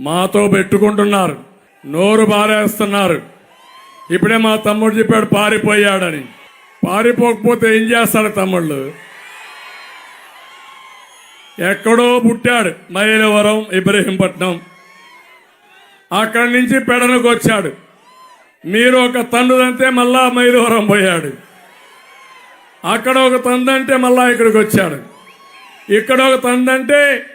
మాతో పెట్టుకుంటున్నారు. నోరు బారేస్తున్నారు ఇప్పుడే మా తమ్ముడు చెప్పాడు పారిపోయాడని. పారిపోకపోతే ఏం చేస్తాడు తమ్ముళ్ళు? ఎక్కడో పుట్టాడు మైలవరం ఇబ్రహీంపట్నం. అక్కడి నుంచి పెడనకు వచ్చాడు. మీరు ఒక తండ్రులంటే మళ్ళా మైలవరం పోయాడు. అక్కడ ఒక తందంటే మళ్ళా ఇక్కడికి వచ్చాడు. ఇక్కడ ఒక తందంటే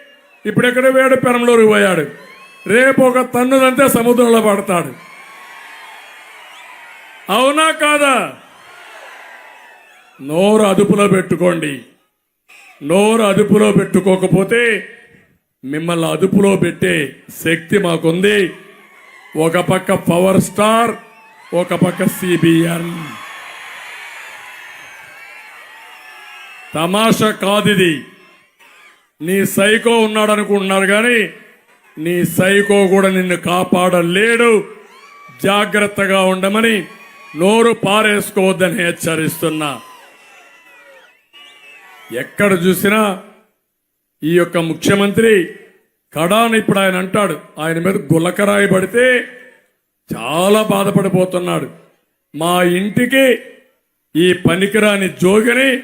ఇప్పుడెక్కడ వేడు పెరంలోకి పోయాడు. రేపు ఒక తన్నుదంతే సముద్రంలో పడతాడు. అవునా కాదా? నోరు అదుపులో పెట్టుకోండి. నోరు అదుపులో పెట్టుకోకపోతే మిమ్మల్ని అదుపులో పెట్టే శక్తి మాకుంది. ఒక పక్క పవర్ స్టార్ ఒక పక్క సిబిఎన్. తమాషా కాదిది. నీ సైకో ఉన్నాడు అనుకుంటున్నారు కానీ నీ సైకో కూడా నిన్ను కాపాడలేడు. జాగ్రత్తగా ఉండమని నోరు పారేసుకోవద్దని హెచ్చరిస్తున్నా. ఎక్కడ చూసినా ఈ యొక్క ముఖ్యమంత్రి కడాని ఇప్పుడు ఆయన అంటాడు. ఆయన మీద గులకరాయి పడితే చాలా బాధపడిపోతున్నాడు. మా ఇంటికి ఈ పనికిరాని జోగిని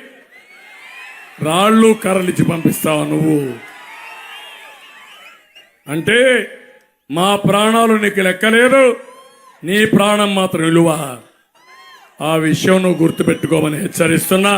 రాళ్ళు కరలిచి పంపిస్తావు నువ్వు? అంటే మా ప్రాణాలు నీకు లెక్కలేదు నీ ప్రాణం మాత్రం విలువ ఆ విషయం నువ్వు గుర్తుపెట్టుకోమని హెచ్చరిస్తున్నా.